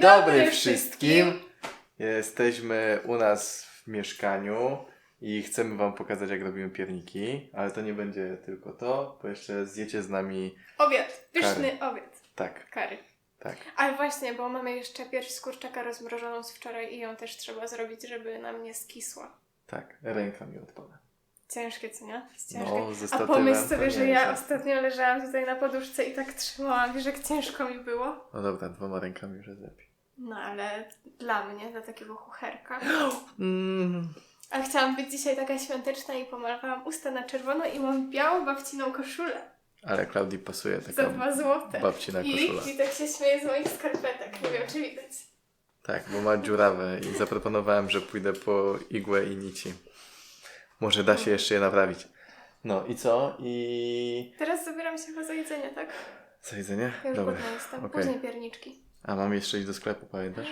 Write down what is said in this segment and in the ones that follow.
dobry wszystkim. Jesteśmy u nas w mieszkaniu i chcemy Wam pokazać, jak robimy pierniki, ale to nie będzie tylko to, bo jeszcze zjecie z nami. Obiad, pyszny obiad. Tak, Kary. tak. Ale właśnie, bo mamy jeszcze pierś z kurczaka rozmrożoną z wczoraj i ją też trzeba zrobić, żeby nam nie skisła. Tak, ręka mi odpada. Ciężkie, co nie? Jest ciężkie. No, ze A pomyśl sobie, że ja ostatnio leżałam tutaj na poduszce i tak trzymałam, wiesz, jak ciężko mi było. No dobra, dwoma rękami już jest lepiej. No ale dla mnie, dla takiego chucherka. Mm. Ale chciałam być dzisiaj taka świąteczna i pomalowałam usta na czerwono i mam białą babciną koszulę Ale Klaudii pasuje za taka dwa złote. babcina I, koszula. I tak się śmieje z moich skarpetek. Nie wiem, czy widać. Tak, bo ma dziurawe i zaproponowałem, że pójdę po igłę i nici. Może da się jeszcze je naprawić. No i co? I... Teraz zabieram się chyba za jedzenie, tak? Co jedzenie? Ja już Dobra. głodna jestem. okej. Później pierniczki. A mam jeszcze iść do sklepu, pamiętasz?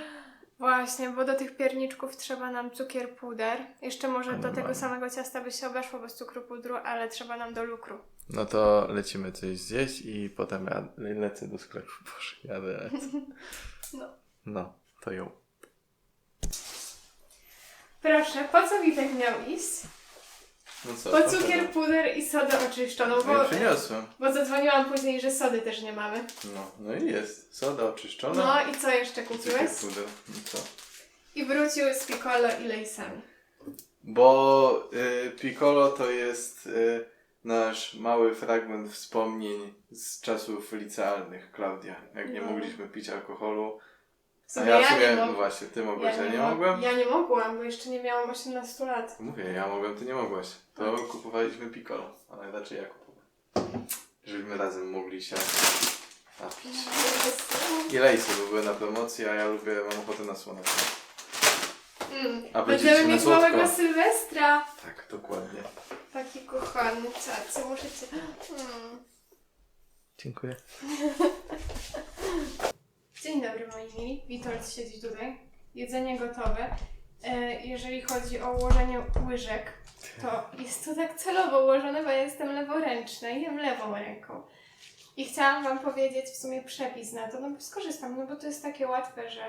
Właśnie, bo do tych pierniczków trzeba nam cukier puder. Jeszcze może do tego samego ciasta by się obeszło bez cukru pudru, ale trzeba nam do lukru. No to lecimy coś zjeść i potem ja lecę do sklepu. Boże, jadę, lecę. No. No, to ją. Proszę, po co Witek miał iść? No co? Cukier, puder i sodę oczyszczoną, No bo, i przyniosłem. bo zadzwoniłam później, że sody też nie mamy. No, no i jest. Soda oczyszczona. No i co jeszcze kupiłeś? Cukier puder. No co? I wrócił z Piccolo i Lejsami. Bo y, Piccolo to jest y, nasz mały fragment wspomnień z czasów licealnych, Klaudia. Jak nie No. mogliśmy pić alkoholu. W A sumie ja w ja sumie, nie no mogłam. właśnie, ty mogłeś, ja, nie mo- mogłem? Ja nie mogłam, bo jeszcze nie miałam 18 lat. Mówię, ja mogłem, ty nie mogłaś. To kupowaliśmy Piccolo, ale raczej ja kupowałem. Żebyśmy razem mogli się napić. I lejsy bo były na promocji, a ja lubię, mam ochotę na słoneczne. Mm. A Będziemy mieć małego Sylwestra. Tak, dokładnie. Taki kochany cacy, muszę cię... Mm. Dziękuję. Dzień dobry moi mili, Witold siedzi tutaj. Jedzenie gotowe. E, jeżeli chodzi o ułożenie łyżek, to jest to tak celowo ułożone, bo ja jestem leworęczna i jem lewą ręką. I chciałam Wam powiedzieć w sumie przepis na to, no bo skorzystam, no bo to jest takie łatwe, że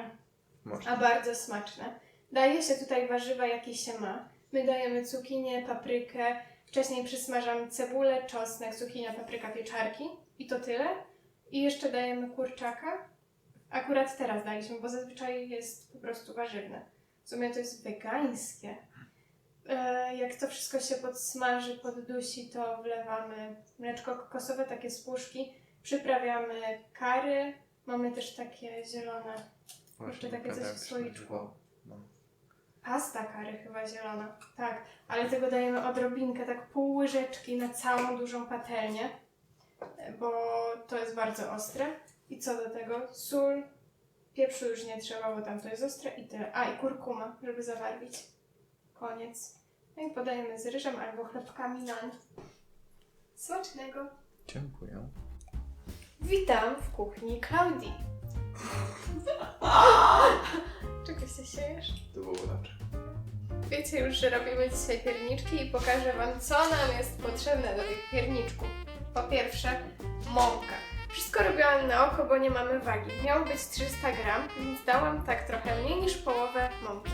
Można. a bardzo smaczne. Daje się tutaj warzywa, jakie się ma. My dajemy cukinię, paprykę, wcześniej przysmażamy cebulę, czosnek, cukinia, papryka, pieczarki i to tyle. I jeszcze dajemy kurczaka. Akurat teraz daliśmy, bo zazwyczaj jest po prostu warzywne. W sumie to jest wegańskie. E, Jak to wszystko się podsmaży, poddusi, to wlewamy mleczko kokosowe, takie z puszki. Przyprawiamy kary. Mamy też takie zielone Właśnie, takie coś w słoiczku. No. Pasta kary chyba zielona. Tak, ale tego dajemy odrobinkę, tak pół łyżeczki na całą dużą patelnię, bo to jest bardzo ostre. I co do tego? Sól, pieprzu już nie trzeba, bo tam to jest ostre i tyle. A, i kurkuma, żeby zabarwić. Koniec. No i podajemy z ryżem albo chlebkami nań. Smacznego! Dziękuję. Witam w kuchni Klaudii. Czego się śmiejesz? To było raczej. Wiecie już, że robimy dzisiaj pierniczki i pokażę Wam, co nam jest potrzebne do tych pierniczków. Po pierwsze, mąka. Wszystko robiłam na oko, bo nie mamy wagi. Miało być 300 gram, więc dałam tak trochę mniej niż połowę mąki.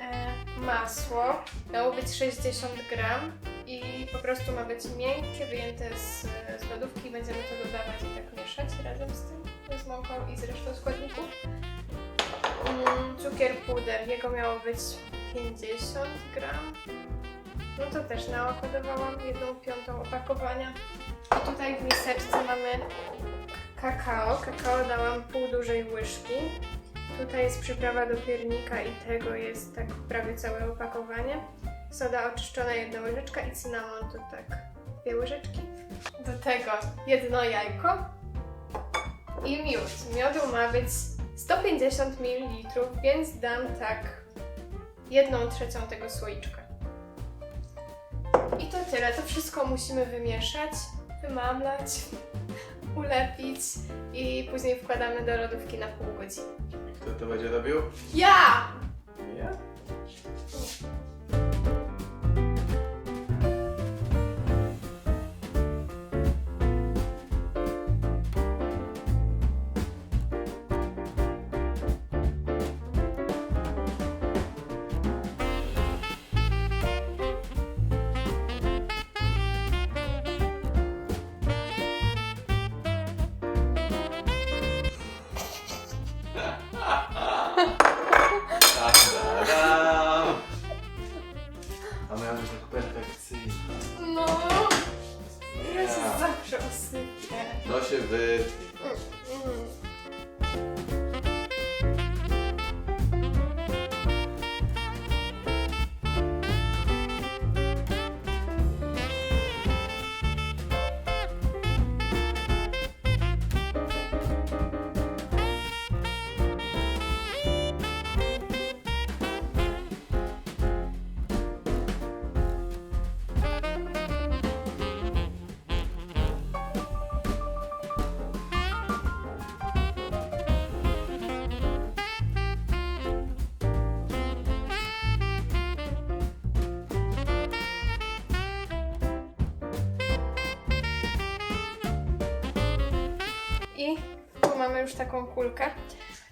E, masło. Miało być 60 gram i po prostu ma być miękkie, wyjęte z, z lodówki. Będziemy to dodawać i tak mieszać razem z tym, z mąką i z resztą składników. Mm, cukier puder, jego miało być 50 gram. No to też na oko dawałam jedną piątą opakowania. I tutaj w miseczce mamy kakao. Kakao dałam pół dużej łyżki. Tutaj jest przyprawa do piernika i tego jest tak prawie całe opakowanie. Soda oczyszczona jedna łyżeczka i cynamon to tak dwie łyżeczki. Do tego jedno jajko i miód. Miodu ma być 150 ml, więc dam tak jedną trzecią tego słoiczka. I to tyle. To wszystko musimy wymieszać, wymamlać, ulepić i później wkładamy do lodówki na pół godziny. Kto to będzie robił? Ja! Ja? Już taką kulkę.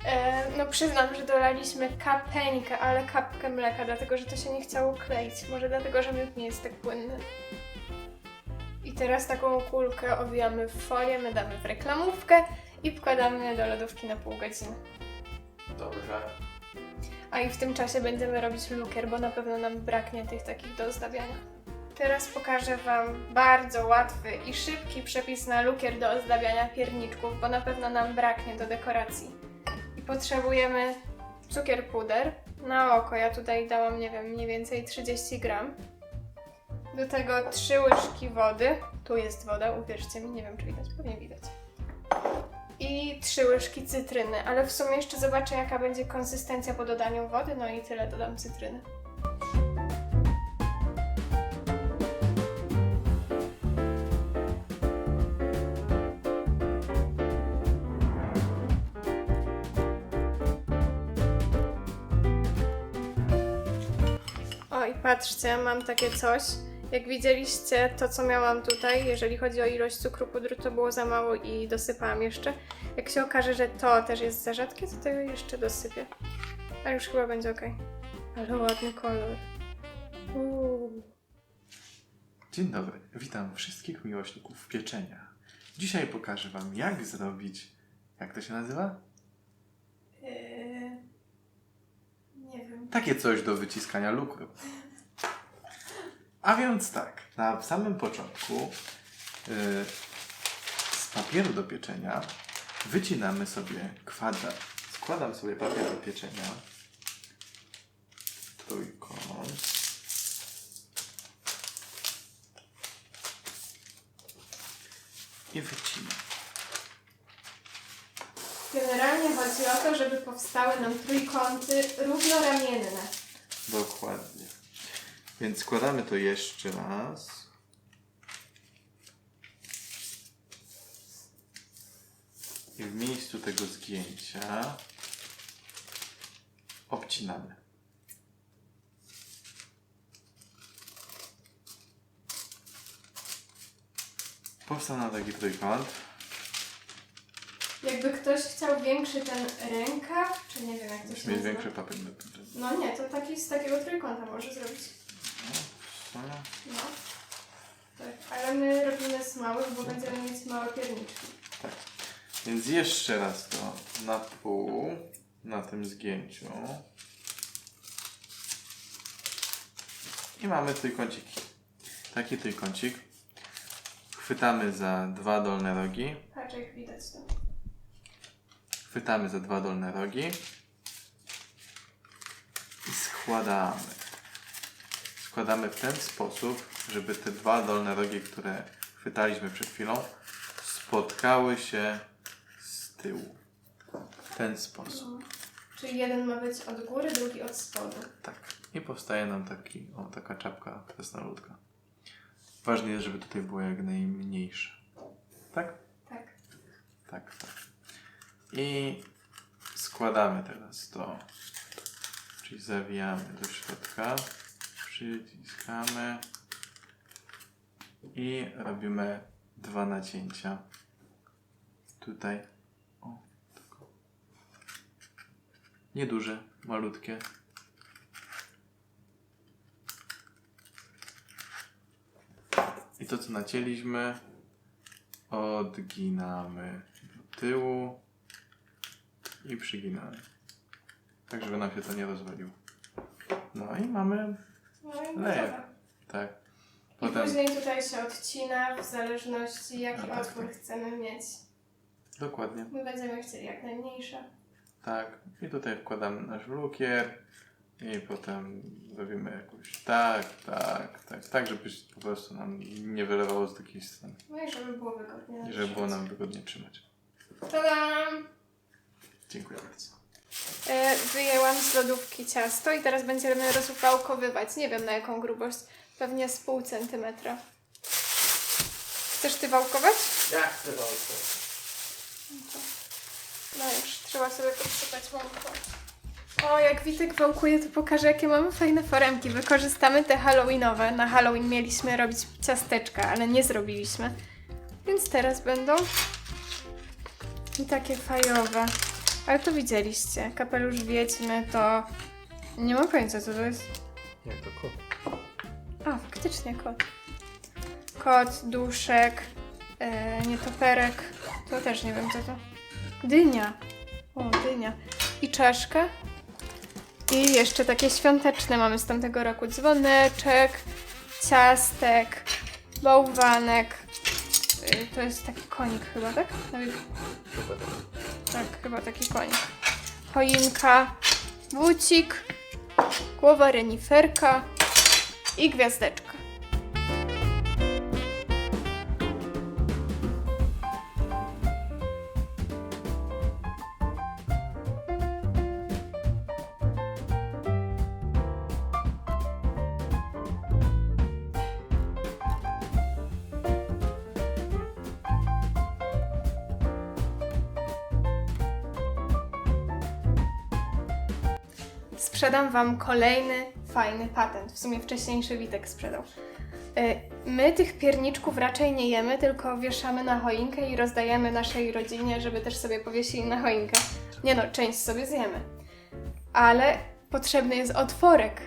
E, no przyznam, że dolaliśmy kapeńkę, ale kapkę mleka, dlatego że to się nie chciało kleić. Może dlatego, że miód nie jest tak płynny. I teraz taką kulkę owijamy w folię, my damy w reklamówkę i wkładamy do lodówki na pół godziny. Dobrze. A i w tym czasie będziemy robić lukier, bo na pewno nam braknie tych takich do ozdabiania. Teraz pokażę Wam bardzo łatwy i szybki przepis na lukier do ozdabiania pierniczków, bo na pewno nam braknie do dekoracji. I potrzebujemy cukier puder. Na oko ja tutaj dałam, nie wiem, mniej więcej 30 gram. Do tego 3 łyżki wody. Tu jest woda, uwierzcie mi, nie wiem czy widać, pewnie widać i trzy łyżki cytryny, ale w sumie jeszcze zobaczę jaka będzie konsystencja po dodaniu wody, no i tyle dodam cytryny. I patrzcie, mam takie coś. Jak widzieliście, to co miałam tutaj, jeżeli chodzi o ilość cukru pudru, to było za mało i dosypałam jeszcze. Jak się okaże, że to też jest za rzadkie, to tego jeszcze dosypię. Ale już chyba będzie ok. Ale ładny kolor. Uuu. Dzień dobry, witam wszystkich miłośników pieczenia. Dzisiaj pokażę Wam, jak zrobić. Jak to się nazywa? Yy... Takie coś do wyciskania lukru. A więc tak, na samym początku yy, z papieru do pieczenia wycinamy sobie kwadrat. Składam sobie papier do pieczenia. Trójkąt. I wycinam. Generalnie chodzi o to, żeby powstały nam trójkąty równoramienne. Dokładnie. Więc składamy to jeszcze raz. I w miejscu tego zgięcia obcinamy. Powstał nam taki trójkąt. Jakby ktoś chciał większy ten rękaw, czy nie wiem jak to się mieć nazywa. większy papier do pieczenia. No nie, to taki z takiego trójkąta może zrobić. No, No. Tak, ale my robimy z małych, bo będziemy mieć małe pierniczki. Tak. Więc jeszcze raz to na pół, na tym zgięciu. I mamy trójkąciki. Taki trójkącik. Chwytamy za dwa dolne rogi. Patrz jak widać to. Chwytamy za dwa dolne rogi. I składamy. Składamy w ten sposób, żeby te dwa dolne rogi, które chwytaliśmy przed chwilą, spotkały się z tyłu. W ten sposób. No. Czyli jeden ma być od góry, drugi od spodu. Tak. I powstaje nam taki, o, taka czapka krasnoludka. Ważne jest, żeby tutaj było jak najmniejsze. Tak? Tak. Tak, tak. I składamy teraz to. Czyli zawijamy do środka, przyciskamy i robimy dwa nacięcia. Tutaj. O, tak. o. Nieduże, malutkie. I to co nacięliśmy odginamy do tyłu i przyginamy. Tak, żeby nam się to nie rozwaliło. No i mamy, No i Leję. gotowe. tak. I Potem, później tutaj się odcina w zależności jaki tak, otwór tak. chcemy mieć. dokładnie, My będziemy chcieli jak najmniejsze. tak. I tutaj wkładamy nasz lukier i potem robimy jakoś tak, tak, tak, tak, żeby się po prostu nam nie wylewało z takiej strony. No i żeby było wygodnie. I żeby było nam wygodnie trzymać. Tadam! Dziękuję bardzo. E, wyjęłam z lodówki ciasto i teraz będziemy rozwałkowywać. Nie wiem na jaką grubość. Pewnie z pół centymetra. Chcesz ty wałkować? Jak chcę walkę? No już, trzeba sobie podsypać mąką. O, jak Witek wałkuje, to pokażę, jakie mamy fajne foremki. Wykorzystamy te halloweenowe. Na Halloween mieliśmy robić ciasteczka, ale nie zrobiliśmy. Więc teraz będą I takie fajowe. Ale to widzieliście. Kapelusz wiedźmy to... Nie mam pojęcia co to jest. Jak to kot? A, faktycznie kot. Kot, duszek, e, nietoperek. To też nie wiem co to. Dynia. O, dynia. I czaszka. I jeszcze takie świąteczne mamy z tamtego roku. Dzwoneczek, ciastek, bałwanek. E, to jest taki konik chyba, tak? Super. Tak, chyba taki konik. Choinka, bucik, głowa reniferka i gwiazdeczka. Sprzedam Wam kolejny fajny patent. W sumie wcześniejszy Witek sprzedał. Y, My tych pierniczków raczej nie jemy, tylko wieszamy na choinkę i rozdajemy naszej rodzinie, żeby też sobie powiesili na choinkę. Nie no, część sobie zjemy. Ale potrzebny jest otworek,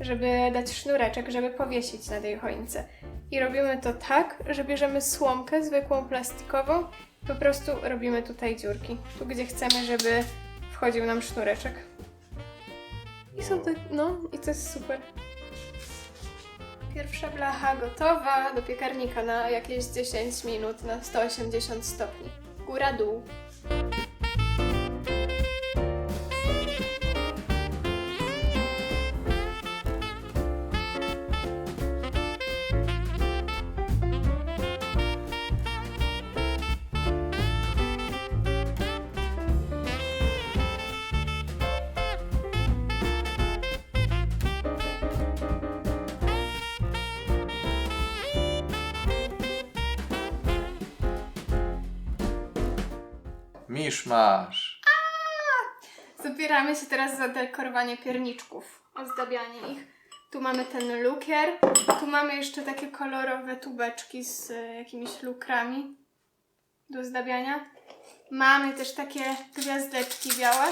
żeby dać sznureczek, żeby powiesić na tej choince. I robimy to tak, że bierzemy słomkę zwykłą plastikową, po prostu robimy tutaj dziurki. Tu gdzie chcemy, żeby wchodził nam sznureczek. I są te, no, i to jest super. Pierwsza blacha gotowa do piekarnika na jakieś 10 minut na 180 stopni. Góra, dół. Misz masz. Zabieramy się teraz za dekorowanie pierniczków, ozdabianie ich. Tu mamy ten lukier, tu mamy jeszcze takie kolorowe tubeczki z e, jakimiś lukrami do zdabiania. Mamy też takie gwiazdeczki białe.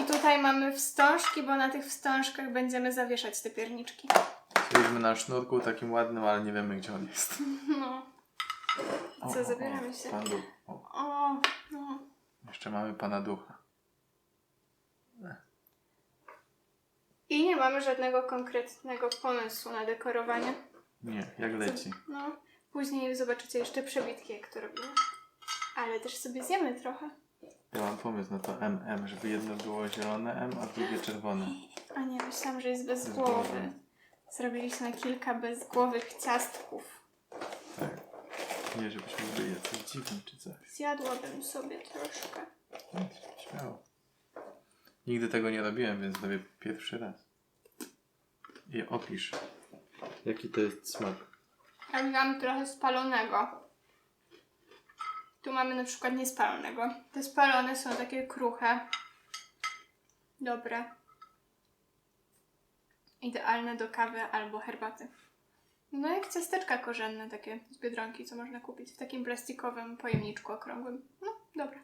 I tutaj mamy wstążki, bo na tych wstążkach będziemy zawieszać te pierniczki. Byliśmy na sznurku takim ładnym, ale nie wiemy gdzie on jest. No. O, Co, o, zabieramy o, się? Pan duch. O, O, no. jeszcze mamy pana ducha. I nie mamy żadnego konkretnego pomysłu na dekorowanie. Nie, jak leci. No, później zobaczycie jeszcze przebitki, jak to robimy. Ale też sobie zjemy trochę. Ja mam pomysł na to MM, żeby jedno było zielone M, a drugie czerwone. A nie, myślałam, że jest bez głowy. Zrobiliśmy kilka bezgłowych ciastków. Nie, żebyśmy byli jacyś dziwni czy coś. Zjadłabym sobie troszkę. Nic, Śmiało. Nigdy tego nie robiłem, więc robię pierwszy raz. I opisz. Jaki to jest smak? A mamy trochę spalonego. Tu mamy na przykład niespalonego. Te spalone są takie kruche. Dobre. Idealne do kawy albo herbaty. No jak ciasteczka korzenne takie z Biedronki, co można kupić w takim plastikowym pojemniczku okrągłym. No, dobra.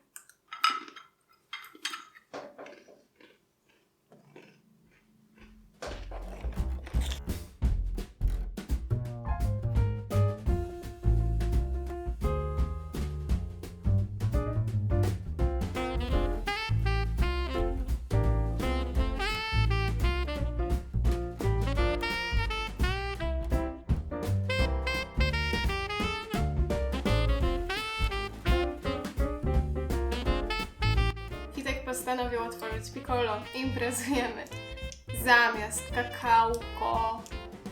Postanowił otworzyć piccolo. Imprezujemy. Zamiast kakałko,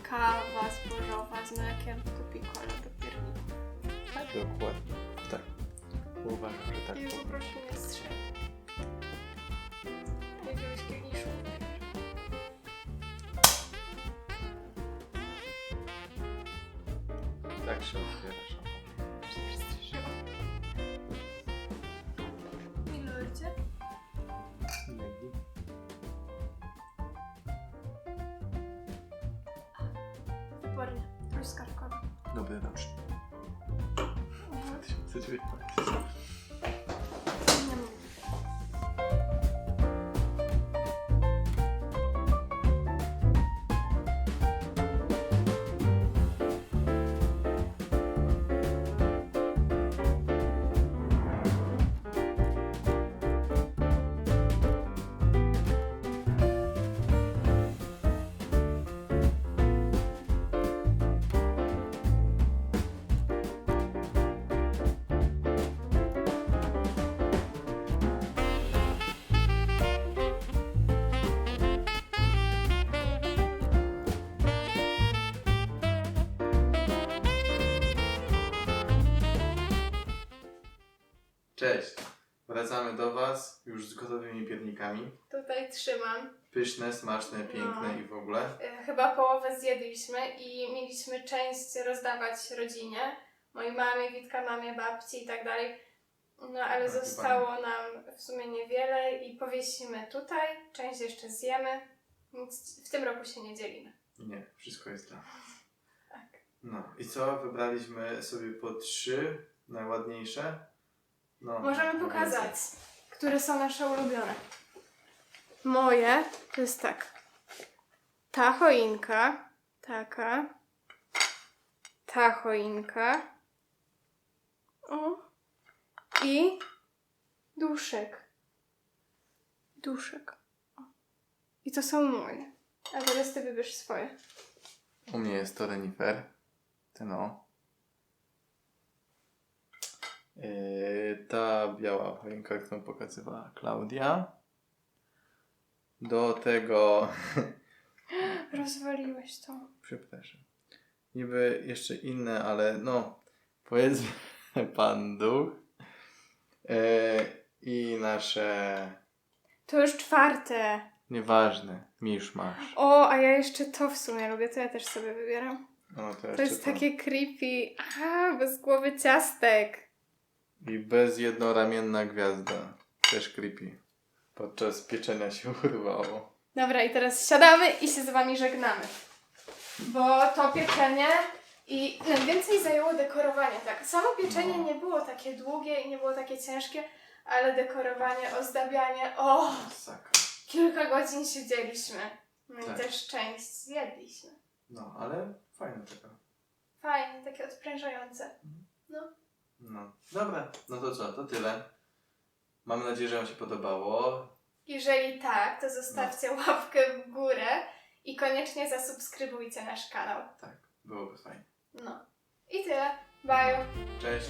kawa zbożowa z mlekiem, to piccolo do pierniku. Dokładnie. Tak. Uważam, że tak. I poproszę mnie strzał. Jakiegoś kieliszku. Tak się otwiera Truskawkowy. Dobry rocznik. 2019. Cześć! Wracamy do Was już z gotowymi piernikami. Tutaj trzymam. Pyszne, smaczne, piękne No. i w ogóle. E, Chyba połowę zjedliśmy i mieliśmy część rozdawać rodzinie. Mojej mamie, Witka mamie, babci i tak dalej. No ale No, zostało nam w sumie niewiele i powiesimy tutaj. Część jeszcze zjemy. Nic w tym roku się nie dzielimy. Nie, wszystko jest dla. Tak. No i co? Wybraliśmy sobie po trzy najładniejsze. No, Możemy pokazać, które są nasze ulubione. Moje to jest tak. Ta choinka, taka. Ta choinka. O. I duszek. Duszek. O. I to są moje. A teraz ty wybierz swoje. U mnie jest to renifer. Ten o. Yy, ta biała choinka, którą pokazywała Klaudia. Do tego Rozwaliłeś to. Przepraszam. Niby jeszcze inne, ale no, powiedzmy Pan Duch e, i nasze To już czwarte. nieważne, miszmasz. O, a ja jeszcze to w sumie lubię, to ja też sobie wybieram. No, to, To jest takie creepy. A, bez głowy ciastek. I bezjednoramienna gwiazda. Też creepy. Podczas pieczenia się urwało. Dobra, i teraz siadamy i się z wami żegnamy. Bo to pieczenie i najwięcej zajęło dekorowanie, tak. Samo pieczenie No. nie było takie długie i nie było takie ciężkie, ale dekorowanie, ozdabianie, o, Masakra. kilka godzin siedzieliśmy. No Tak. i też część zjedliśmy. No, ale fajne tego. Fajnie, takie odprężające. No, dobra, no to co, to tyle. Mam nadzieję, że Wam się podobało. Jeżeli tak, to zostawcie łapkę w górę i koniecznie zasubskrybujcie nasz kanał. Tak, byłoby fajnie. No. I tyle. Bye. Cześć.